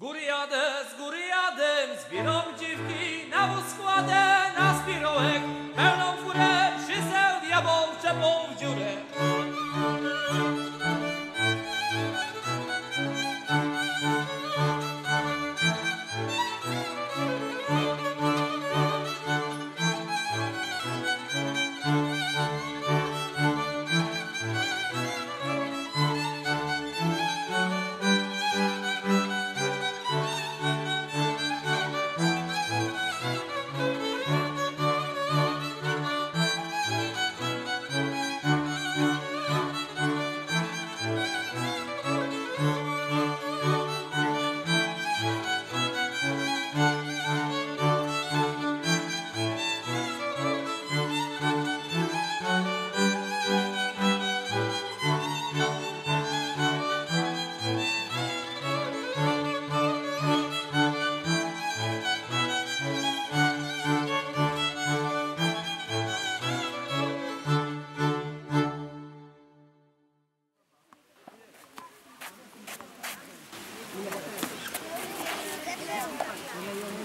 góry jadę, z góry jadę, zbieram dziwki na wóz składę, na spirołek,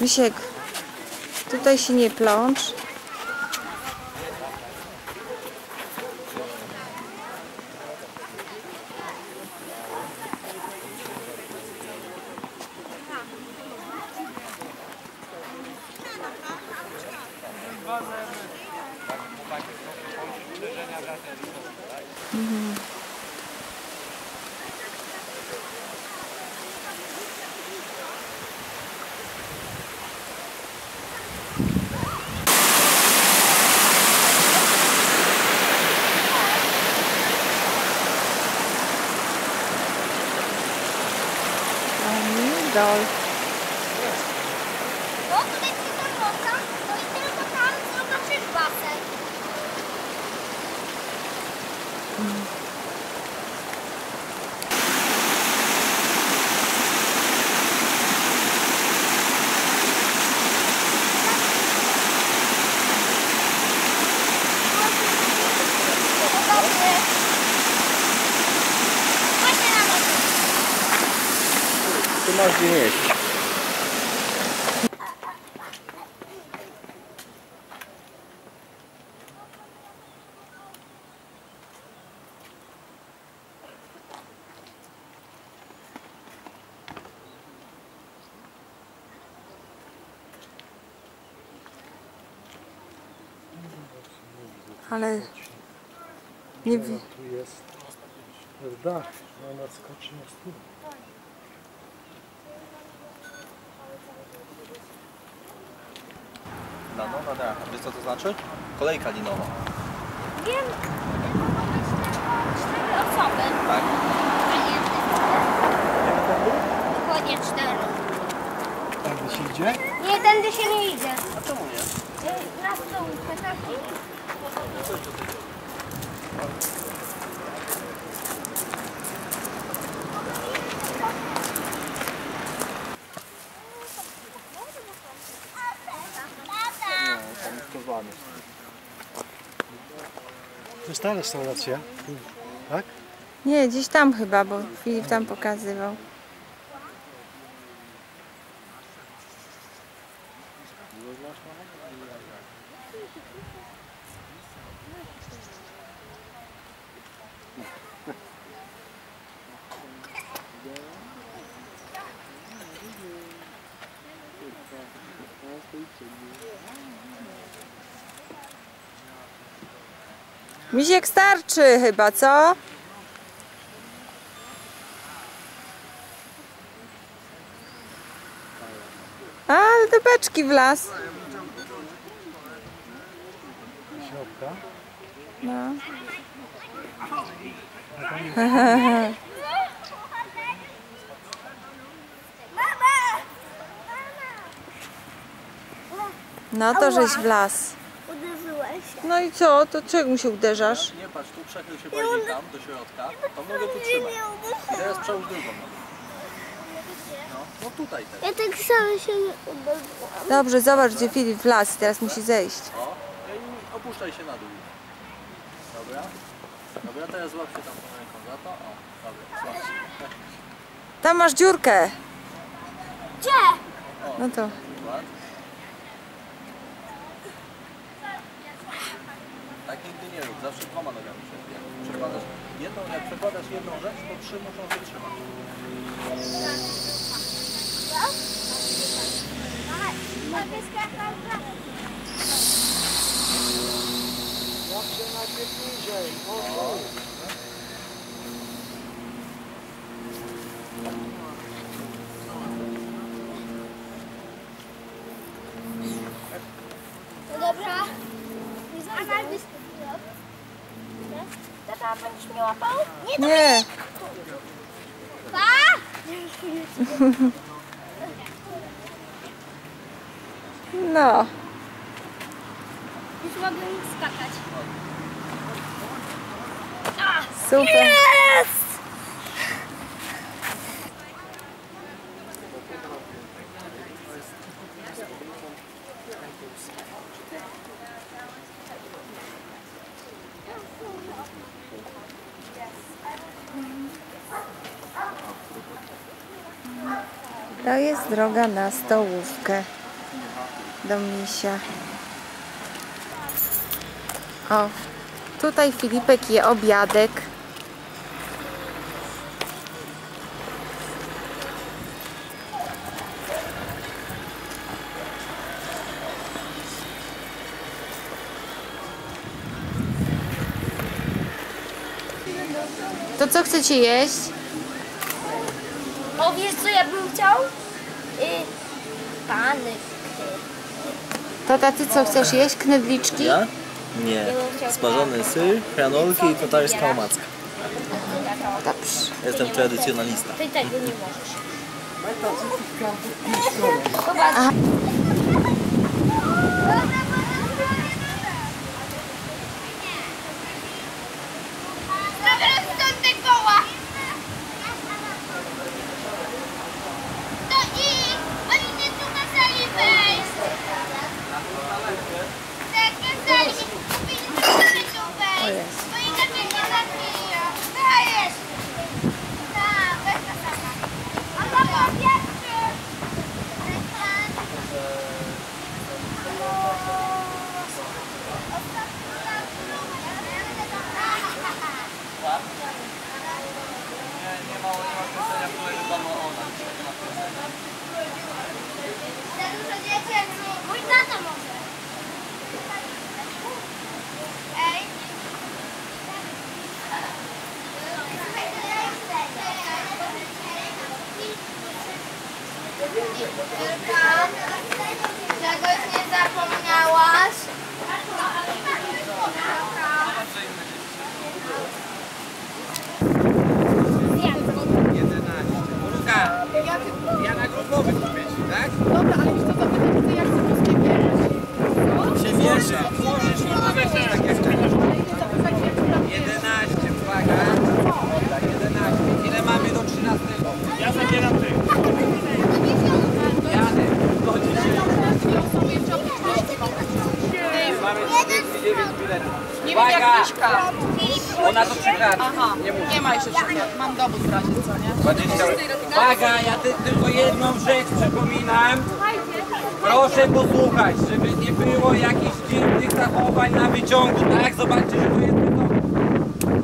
Misiek, tutaj się nie plącz. all. Ale nie wi- Tu jest dach, ona skoczy na stół. Lanowa, tak. Wiesz co to znaczy? Kolejka linowa. Wiem, cztery osoby. Tak. A nie Dokładnie cztery. Tędy się idzie? Nie, tędy się nie idzie. A czemu nie? Y, Na stołówkę, tak? To jest ta restauracja. Tak? Nie, gdzieś tam chyba, bo Filip tam pokazywał. Misiek starczy chyba, co? A, do beczki w las. Tak? No. No to żeś w las. Uderzyłeś. No i co? To czego się uderzasz? Nie patrz, tu przechyl się bardziej tam, do środka. To nogę tu trzymaj. I teraz przełóż drugą. No, no tutaj też. Ja tak samo się uderzyłam. Dobrze, zobacz gdzie Filip w las teraz musi zejść. O, i opuszczaj się na dół. Dobra. Dobra, teraz złap się tam tą ręką za to. O, dobra, złap się. Tam masz dziurkę. Gdzie? No to. Złap. Tak nigdy nie rób, zawsze dwoma nogami się Jak przekładasz jedną, jak przekładasz jedną rzecz, to trzy muszą wytrzymać. Jak O, No dobra. A. Tata, będziesz? Nie, Nie. Pa! No. Już mogę skakać. Super. Jest! To jest droga na stołówkę do misia. O, tutaj Filipek je obiadek. To co chcecie jeść? O, wiesz co ja bym chciał? Y, pany. Tata, ty co chcesz jeść? Knedliczki? Ja? Nie. Smażony syr, hranolki i tatarska omacka. Dobrze. Jestem tradycjonalista. Ty tego nie możesz. Zabierz stąd te koła! To i oni nie tu kazali wejść. Tak, kazali. Powinni tu wejść. Bo inaczej nie zabiją. Dajesz. Tak, weź to taka. A to był pierwszy. Za dużo dziecięcy. Mój tata może. Ej. Julka, czegoś nie zapomniałaś? Luka, ja na grupowy kupić, tak? Dobra, ale już to zapytam, ty jak chcesz polskie bierzesz? Się mierzę. Możesz mi powiedzieć tak jak chcesz. Ale nie zapytać jak która 11, uwaga. 11. Ile mamy do 13? Ja zabieram ty. Jadę. Do 10. dwie osoby jeszcze oprócz Mamy 39 biletów. Nie wiem jak Uwaga! Ona to przegrała. Aha, nie ma jeszcze. Mam dowód w razie, co nie? 20. Uwaga, ja ty, tylko jedną rzecz przypominam. Proszę posłuchać, żeby nie było jakichś dziwnych zachowań na wyciągu, tak? Zobaczcie, że tu jest wysoko.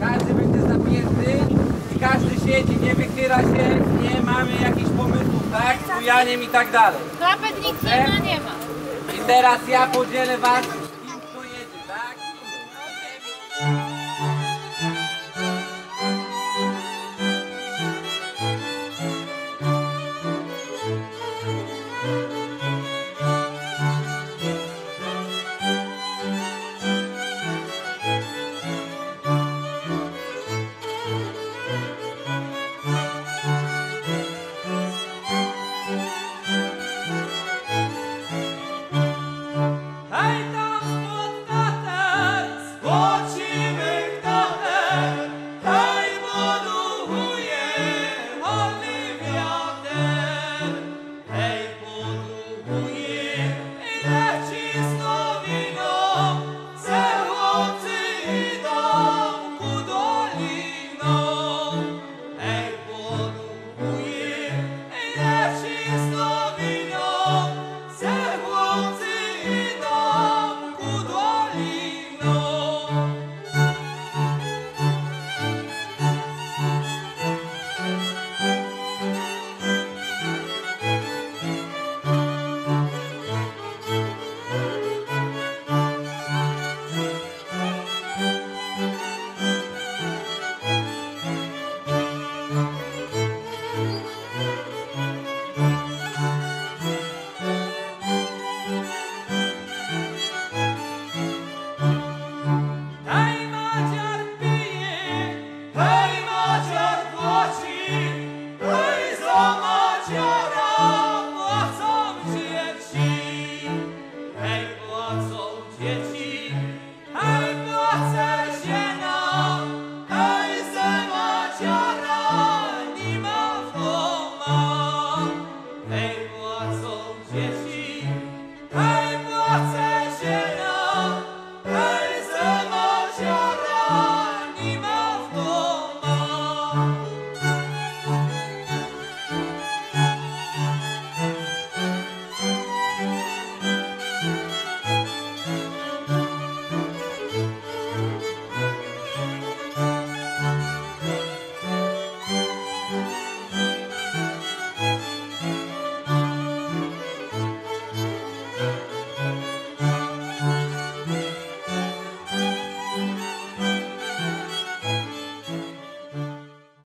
Każdy będzie zapięty i każdy siedzi, nie wychyla się, nie mamy jakichś pomysłów, tak? Z bujaniem i tak dalej. Klapet nikt nie ma, nie ma. I teraz ja podzielę was